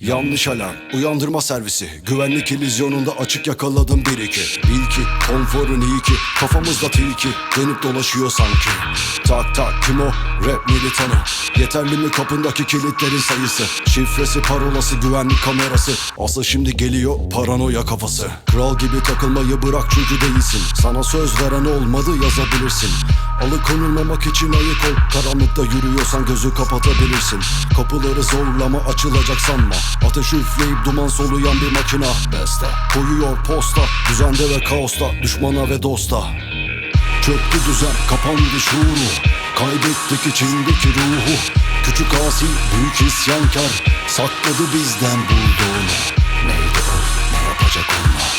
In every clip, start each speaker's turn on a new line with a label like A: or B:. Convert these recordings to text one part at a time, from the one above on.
A: Yanlış alarm, uyandırma servisi. Güvenlik illüzyonunda açık yakaladım bir iki. Bil ki konforun iyi ki Kafamızda tilki. Dönüp dolaşıyor sanki. Tak tak kim o? Rap militanı. Yeterli mi kapındaki kilitlerin sayısı? Şifresi parolası güvenlik kamerası. Asıl şimdi geliyor paranoya kafası. Kral gibi takılmayı bırak çocuğu değilsin. Sana söz veren olmadı yazabilirsin Alıkonulmamak için ayık ol. Karanlıkta yürüyorsan gözü kapatabilirsin. Kapıları zorlama açılacak sanma. Ateş üfleyip duman soluyan bir makina. Beste. Koyuyor posta. Düzende ve kaosta. Düşmana ve dosta. Çöktü düzen kapandı şuuru. Kaybettik içindeki ruhu. Küçük asil büyük isyankar. Sakladı bizden bulduğunu. Neydi o? Ne yapacak onunla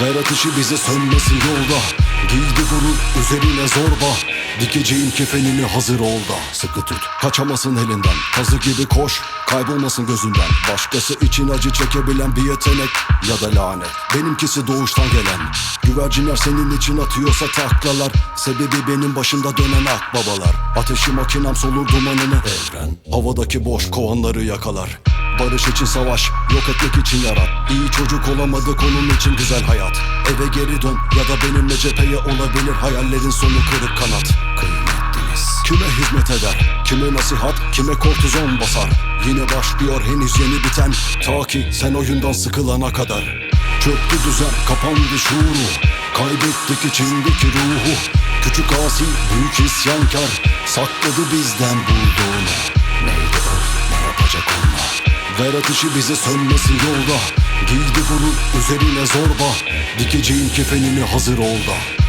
A: Ver ateşi bize sönmesin yolda. Giydi gurur üzerine zorba Dikeceğim kefenini hazır ol da Sıkı tut. Kaçamasın elinden. Kazı gibi koş kaybolmasın gözünden. Başkası için acı çekebilen bir yetenek Ya da lanet. Benimkisi doğuştan gelen. Güvercinler senin için atıyorsa taklalar. Sebebi benim başımda dönen akbabalar Ateşi makinem solur dumanını. Evren. Havadaki boş kovanları yakalar Barış için savaş, yok etmek için yarat. İyi çocuk olamadık onun için güzel hayat. Eve geri dön ya da benimle cepheye olabilir Hayallerin sonu kırık kanat. Kıymetliniz. Kime hizmet eder, kime nasihat, kime kortizon basar? Yine başlıyor henüz yeni biten. Ta ki sen oyundan sıkılana kadar. Çöktü düzen, kapandı şuuru. Kaybettik içindeki ruhu. Küçük asil, büyük isyankar. Sakladı bizden bulduğunu. Neydi o, ne yapacak onunla Ver ateşi bize sönmesin yolda. Giydi gurur üzerine zorba. Dikeceğim kefenini hazır ol da